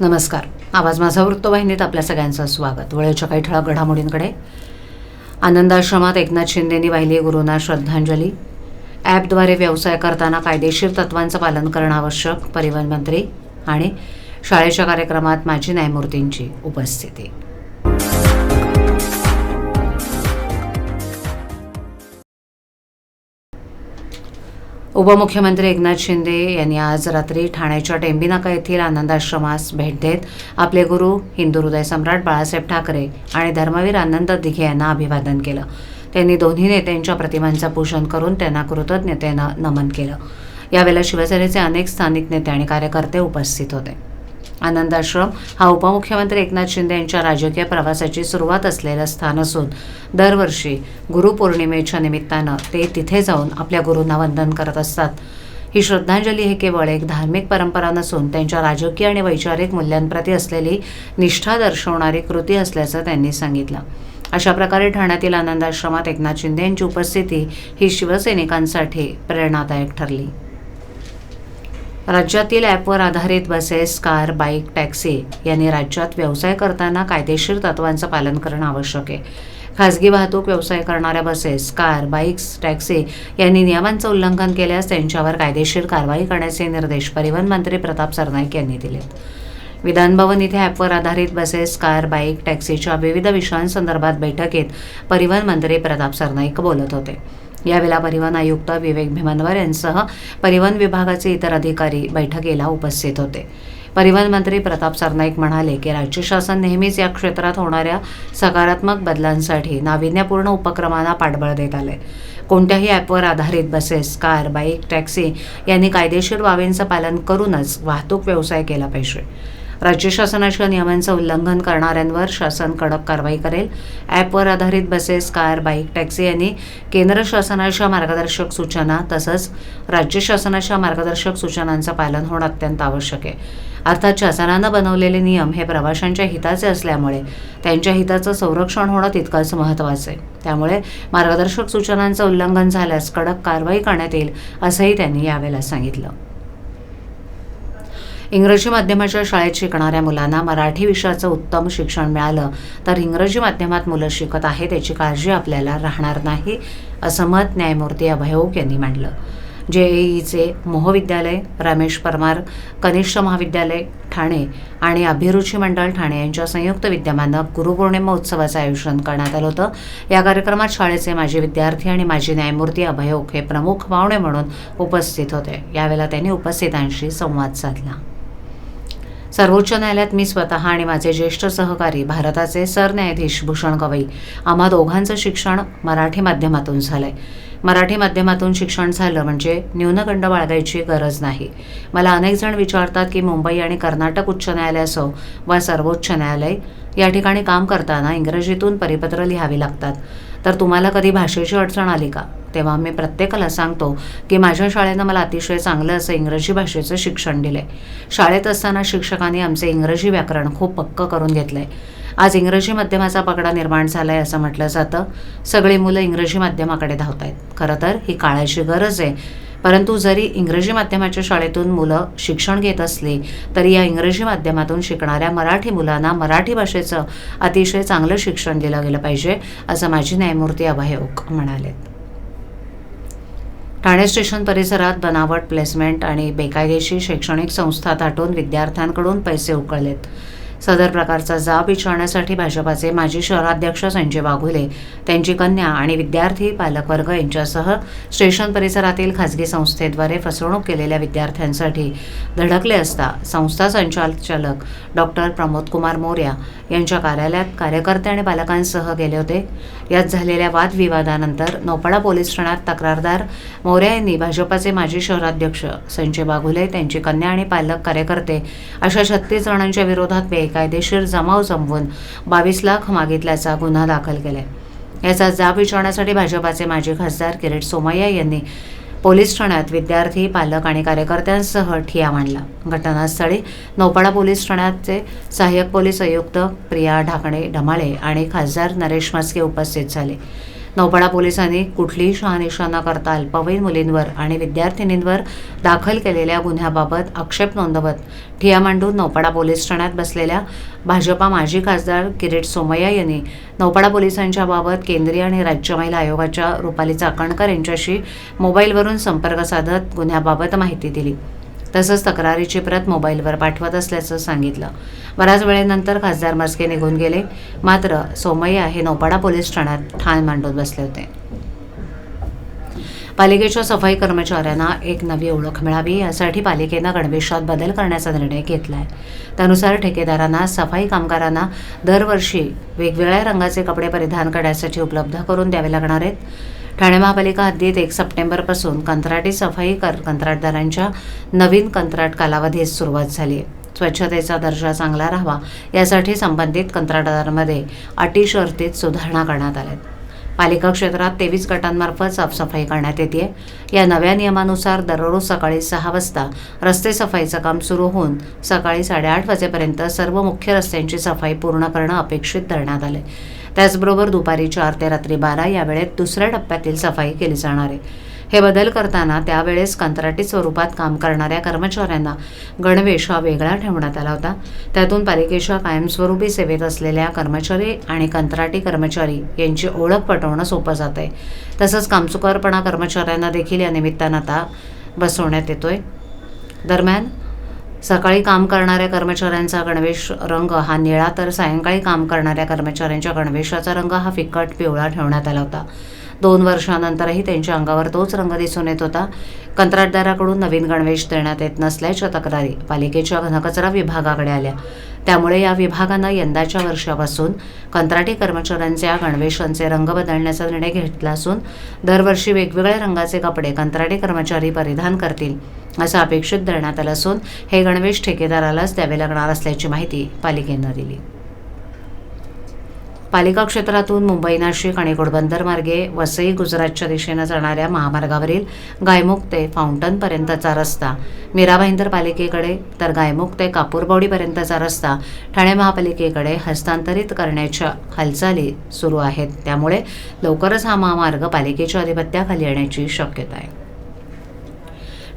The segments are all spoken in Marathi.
नमस्कार. आवाज माझा वृत्तवाहिनीत आपल्या सगळ्यांचं स्वागत. वेळेच्या काही ठळक घडामोडींकडे. आनंदाश्रमात एकनाथ शिंदेंनी वाहिली गुरूंना श्रद्धांजली. ॲपद्वारे व्यवसाय करताना कायदेशीर तत्वांचं पालन करणं आवश्यक परिवहन मंत्री आणि शाळेच्या कार्यक्रमात माजी न्यायमूर्तींची उपस्थिती. उपमुख्यमंत्री एकनाथ शिंदे यांनी आज रात्री ठाण्याच्या टेंबिनाका येथील आनंदाश्रमास भेट देत आपले गुरु हिंदू हृदय सम्राट बाळासाहेब ठाकरे आणि धर्मवीर आनंद दिघे यांना अभिवादन केलं. त्यांनी दोन्ही नेत्यांच्या प्रतिमांचं पूजन करून त्यांना कृतज्ञतेनं नमन केलं. यावेळेला शिवसेनेचे अनेक स्थानिक नेते आणि कार्यकर्ते उपस्थित होते. आनंदाश्रम हा उपमुख्यमंत्री एकनाथ शिंदे यांच्या राजकीय प्रवासाची सुरुवात असलेलं स्थान असून दरवर्षी गुरुपौर्णिमेच्या निमित्तानं ते तिथे जाऊन आपल्या गुरूंना वंदन करत असतात. ही श्रद्धांजली हे केवळ एक धार्मिक परंपरा नसून त्यांच्या राजकीय आणि वैचारिक मूल्यांप्रती असलेली निष्ठा दर्शवणारी कृती असल्याचं त्यांनी सांगितलं. अशा प्रकारे ठाण्यातील आनंदाश्रमात एकनाथ शिंदे यांची उपस्थिती ही शिवसैनिकांसाठी प्रेरणादायक ठरली. राज्यातील ॲपवर आधारित बसेस कार बाईक टॅक्सी यांनी राज्यात व्यवसाय करताना कायदेशीर तत्वांचं पालन करणं आवश्यक आहे. खाजगी वाहतूक व्यवसाय करणाऱ्या बसेस कार बाईक्स टॅक्सी यांनी नियमांचं उल्लंघन केल्यास त्यांच्यावर कायदेशीर कारवाई करण्याचे निर्देश परिवहन मंत्री प्रताप सरनाईक यांनी दिलेत. विधानभवन इथे ॲपवर आधारित बसेस कार बाईक टॅक्सीच्या विविध विषयांसंदर्भात बैठकीत परिवहन मंत्री प्रताप सरनाईक बोलत होते. यावेळेला परिवहन आयुक्त विवेक भीमनवर यांसह परिवहन विभागाचे इतर अधिकारी बैठकीला उपस्थित होते. परिवहन मंत्री प्रताप सरनाईक म्हणाले की राज्य शासन नेहमीच या क्षेत्रात होणाऱ्या सकारात्मक बदलांसाठी नाविन्यपूर्ण उपक्रमांना पाठबळ देत आले. कोणत्याही ॲपवर आधारित बसेस कार बाईक टॅक्सी यांनी कायदेशीर बाबींचं पालन करूनच वाहतूक व्यवसाय केला पाहिजे. राज्य शासनाच्या नियमांचं उल्लंघन करणाऱ्यांवर शासन कडक कारवाई करेल. ॲपवर आधारित बसेस कार बाईक टॅक्सी यांनी केंद्र शासनाच्या मार्गदर्शक सूचना तसंच राज्य शासनाच्या मार्गदर्शक सूचनांचं पालन होणं अत्यंत आवश्यक आहे. अर्थात शासनानं बनवलेले नियम हे प्रवाशांच्या हिताचे असल्यामुळे त्यांच्या हिताचं संरक्षण होणं तितकंच महत्त्वाचं आहे. त्यामुळे मार्गदर्शक सूचनांचं उल्लंघन झाल्यास कडक कारवाई करण्यात येईल असंही त्यांनी यावेळेला सांगितलं. इंग्रजी माध्यमाच्या शाळेत शिकणाऱ्या मुलांना मराठी विषयाचं उत्तम शिक्षण मिळालं तर इंग्रजी माध्यमात मुलं शिकत आहेत याची काळजी आपल्याला राहणार नाही असं मत न्यायमूर्ती अभय ओक यांनी मांडलं. जेईईचे मोहविद्यालय रमेश परमार कनिष्ठ महाविद्यालय ठाणे आणि अभिरुची मंडळ ठाणे यांच्या संयुक्त विद्यमानं गुरुपौर्णिमा उत्सवाचं आयोजन करण्यात आलं होतं. या कार्यक्रमात शाळेचे माजी विद्यार्थी आणि माजी न्यायमूर्ती अभय ओक हे प्रमुख पाहुणे म्हणून उपस्थित होते. यावेळेला त्यांनी उपस्थितांशी संवाद साधला. सर्वोच्च न्यायालयात मी स्वतः आणि माझे ज्येष्ठ सहकारी भारताचे सरन्यायाधीश भूषण गवई. आम्हा दोघांचं शिक्षण मराठी माध्यमातून झालंय. मराठी माध्यमातून शिक्षण झालं म्हणजे न्यूनगंड बाळगायची गरज नाही. मला अनेक जण विचारतात की मुंबई आणि कर्नाटक उच्च न्यायालय असो वा सर्वोच्च न्यायालय या ठिकाणी काम करताना इंग्रजीतून परिपत्र लिहावी लागतात. तर तुम्हाला कधी भाषेची अडचण आली का? तेव्हा मी प्रत्येकाला सांगतो की माझ्या शाळेनं मला अतिशय चांगलं असं इंग्रजी भाषेचं शिक्षण दिलं आहे शाळेत असताना शिक्षकांनी आमचे इंग्रजी व्याकरण खूप पक्क करून घेतलं आहे आज इंग्रजी माध्यमाचा पगडा निर्माण झाला आहे असं म्हटलं जातं. सगळी मुलं इंग्रजी माध्यमाकडे धावत आहेत खरं तर ही काळाची गरज आहे. परंतु जरी इंग्रजी माध्यमाच्या शाळेतून मुलं शिक्षण घेत असली तरी या इंग्रजी माध्यमातून शिकणाऱ्या मराठी मुलांना मराठी भाषेचं अतिशय चांगलं शिक्षण दिलं गेलं पाहिजे असं माजी न्यायमूर्ती अभय ओक म्हणाले. ठाणे स्टेशन परिसरात बनावट प्लेसमेंट आणि बेकायदेशीर शैक्षणिक संस्था थाटून विद्यार्थ्यांकडून पैसे उकळलेत. सदर प्रकारचा जाब विचारण्यासाठी भाजपाचे माजी शहराध्यक्ष संजय वाघुले त्यांची कन्या आणि विद्यार्थी पालकवर्ग यांच्यासह स्टेशन परिसरातील खाजगी संस्थेद्वारे फसवणूक केलेल्या विद्यार्थ्यांसाठी धडकले असता संस्था संचालक डॉक्टर प्रमोद कुमार मोर्या यांच्या कार्यालयात कार्यकर्ते आणि पालकांसह गेले होते. यात झालेल्या वादविवादानंतर नोपाडा पोलीस ठाण्यात तक्रारदार मोर्या यांनी भाजपाचे माजी शहराध्यक्ष संजय बाघुले त्यांची कन्या आणि पालक कार्यकर्ते अशा छत्तीस जणांच्या विरोधात बेकायदेशीर जमाव जमवून बावीस लाख मागितल्याचा गुन्हा दाखल केला याचा जाब विचारण्यासाठी भाजपाचे माजी खासदार किरीट सोमय्या यांनी पोलीस ठाण्यात विद्यार्थी पालक आणि कार्यकर्त्यांसह ठिया मांडला. घटनास्थळी नौपाडा पोलीस ठाण्याचे सहाय्यक पोलीस आयुक्त प्रिया ढाकणे ढमाळे आणि खासदार नरेश मस्के उपस्थित झाले. नौपाडा पोलिसांनी कुठलीही शहानिशा न करता अल्पवयीन मुलींवर आणि विद्यार्थिनींवर दाखल केलेल्या गुन्ह्याबाबत आक्षेप नोंदवत. ठिया मांडून नौपाडा पोलीस ठाण्यात बसलेल्या भाजपा माजी खासदार किरीट सोमय्या यांनी नौपाडा पोलिसांच्या बाबत केंद्रीय आणि राज्य महिला आयोगाच्या रुपाली चाकणकर यांच्याशी मोबाईलवरून संपर्क साधत गुन्ह्याबाबत माहिती दिली. तसंच तक्रारीची प्रत मोबाईलवर पाठवत असल्याचं सांगितलं. बऱ्याच वेळेनंतर खासदार मस्के निघून गेले. मात्र सोमय्या हे नौपाडा पोलीस ठाण्यात ठाण मांडून बसले होते. पालिकेच्या सफाई कर्मचाऱ्यांना एक नवी ओळख मिळावी यासाठी पालिकेनं गणवेशात बदल करण्याचा निर्णय घेतला आहे त्यानुसार ठेकेदारांना सफाई कामगारांना दरवर्षी वेगवेगळ्या रंगाचे कपडे परिधान करण्यासाठी उपलब्ध करून द्यावे लागणार आहेत. ठाणे महापालिका हद्दीत एक सप्टेंबरपासून कंत्राटी सफाई कर कंत्राटदारांच्या नवीन कंत्राट कालावधीस सुरुवात झाली आहे स्वच्छतेचा दर्जा चांगला राहावा यासाठी संबंधित कंत्राटदारांमध्ये अटी शर्तीत सुधारणा करण्यात आल्या आहेत पालिका क्षेत्रात तेवीस गटांमार्फत साफसफाई करण्यात येते या नव्या नियमानुसार दररोज सकाळी सहा वाजता रस्ते सफाईचं काम सुरू होऊन सकाळी साडेआठ वाजेपर्यंत सर्व मुख्य रस्त्यांची सफाई पूर्ण करणं अपेक्षित धरण्यात आले त्याचबरोबर दुपारी चार ते रात्री बारा या वेळेत दुसऱ्या टप्प्यातील सफाई केली जाणार आहे. हे बदल करताना त्यावेळेस कंत्राटी स्वरूपात काम करणाऱ्या कर्मचाऱ्यांना गणवेश हा वेगळा ठेवण्यात आला होता. त्यातून पालिकेच्या कायमस्वरूपी सेवेत असलेल्या कर्मचारी आणि कंत्राटी कर्मचारी यांची ओळख पटवणं सोपं जात आहे. तसंच कामचुकारपणा कर्मचाऱ्यांना देखील या निमित्तानं आता बसवण्यात येतोय. दरम्यान सकाळी काम करणाऱ्या कर्मचाऱ्यांचा गणवेश रंग हा निळा तर सायंकाळी काम करणाऱ्या कर्मचाऱ्यांच्या गणवेशाचा रंग हा फिकट पिवळा ठेवण्यात आला होता. दोन वर्षानंतरही त्यांच्या अंगावर तोच रंग दिसून येत होता. कंत्राटदाराकडून नवीन गणवेश देण्यात येत नसल्याच्या तक्रारी पालिकेच्या घनकचरा विभागाकडे आल्या. त्यामुळे या विभागानं यंदाच्या वर्षापासून कंत्राटी कर्मचाऱ्यांच्या गणवेशांचे रंग बदलण्याचा निर्णय घेतला असून दरवर्षी वेगवेगळ्या रंगाचे कपडे कंत्राटी कर्मचारी परिधान करतील असं अपेक्षित धरण्यात आलं असून हे गणवेश ठेकेदारालाच द्यावे लागणार असल्याची माहिती पालिकेनं दिली. पालिका क्षेत्रातून मुंबई नाशिक आणि घोडबंदर मार्गे वसई गुजरातच्या दिशेनं जाणाऱ्या महामार्गावरील गायमुख ते फाउंटनपर्यंतचा रस्ता. मीरा भाईंदर पालिकेकडे तर गायमुख ते कापूरबावडीपर्यंतचा रस्ता ठाणे महापालिकेकडे हस्तांतरित करण्याच्या हालचाली सुरू आहेत. त्यामुळे लवकरच हा महामार्ग पालिकेच्या अधिपत्याखाली येण्याची शक्यता आहे.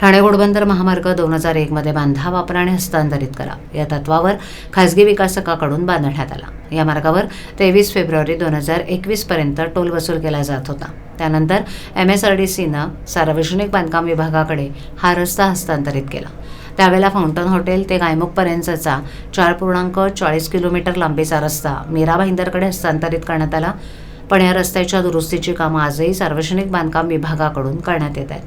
ठाणे घोडबंदर महामार्ग दोन हजार एकमध्ये बांधा वापरा आणि हस्तांतरित करा. या तत्वावर खासगी विकासकाकडून बांधण्यात आला. या मार्गावर तेवीस फेब्रुवारी दोन हजार एकवीसपर्यंत टोल वसूल केला जात होता. त्यानंतर एम एस आर डी सीनं सार्वजनिक बांधकाम विभागाकडे हा रस्ता हस्तांतरित केला. त्यावेळेला फाउंटन हॉटेल ते गायमुखपर्यंतचा चार पूर्णांक चाळीस किलोमीटर लांबीचा रस्ता मीरा भाईंदरकडे हस्तांतरित करण्यात आला. पण या रस्त्याच्या दुरुस्तीची कामं आजही सार्वजनिक बांधकाम विभागाकडून करण्यात येत आहेत.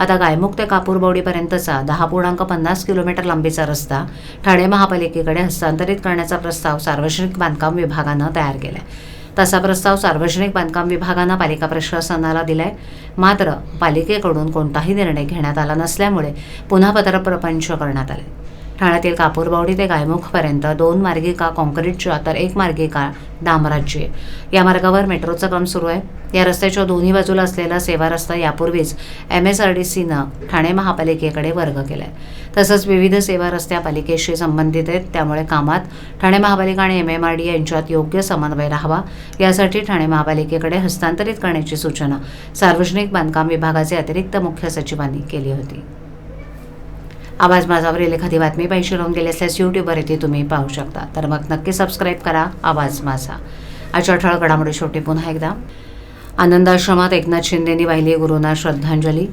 आता गायमुख ते कापूरबावडीपर्यंतचा दहा पूर्णांक पन्नास किलोमीटर लांबीचा रस्ता ठाणे महापालिकेकडे हस्तांतरित करण्याचा प्रस्ताव सार्वजनिक बांधकाम विभागानं तयार केलाय. तसा प्रस्ताव सार्वजनिक बांधकाम विभागानं पालिका प्रशासनाला दिलाय. मात्र पालिकेकडून कोणताही निर्णय घेण्यात आला नसल्यामुळे पुन्हा पत्रप्रपंच करण्यात आले ठाण्यातील कापूरबावडी ते गायमुखपर्यंत दोन मार्गिका काँक्रीटच्या तर एक मार्गिका डांबराची आहे या मार्गावर मेट्रोचं काम सुरू आहे. या रस्त्याच्या दोन्ही बाजूला असलेला सेवा रस्ता यापूर्वीच एम एस आर डी सीनं ठाणे महापालिकेकडे वर्ग केला आहे तसंच विविध सेवा रस्त्या पालिकेशी संबंधित आहेत. त्यामुळे कामात ठाणे महापालिका आणि एम एम आर डी यांच्यात योग्य समन्वय राहावा यासाठी ठाणे महापालिकेकडे हस्तांतरित करण्याची सूचना सार्वजनिक बांधकाम विभागाचे अतिरिक्त मुख्य सचिवांनी केली होती. आवाज माझावरील एखादी बातमी पाहिजे राहून गेली असल्यास यूट्यूबवर येथे तुम्ही पाहू शकता. तर मग नक्की सबस्क्राईब करा आवाज माझा. आजच्या ठळक घडामोडी शेवटी पुन्हा एकदा. आनंदाश्रमात एकनाथ शिंदेंनी वाहिली गुरुंना श्रद्धांजली.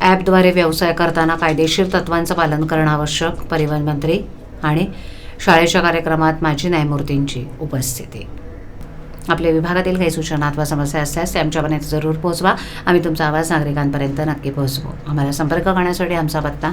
ॲपद्वारे व्यवसाय करताना कायदेशीर तत्वांचं पालन करणं आवश्यक परिवहन मंत्री आणि शाळेच्या कार्यक्रमात माजी न्यायमूर्तींची उपस्थिती. आपल्या विभागातील काही सूचना अथवा समस्या असल्यास ते आमच्यापर्यंत जरूर पोहोचवा. आम्ही तुमचा आवाज नागरिकांपर्यंत नक्की पोहोचवू. आम्हाला संपर्क करण्यासाठी आमचा पत्ता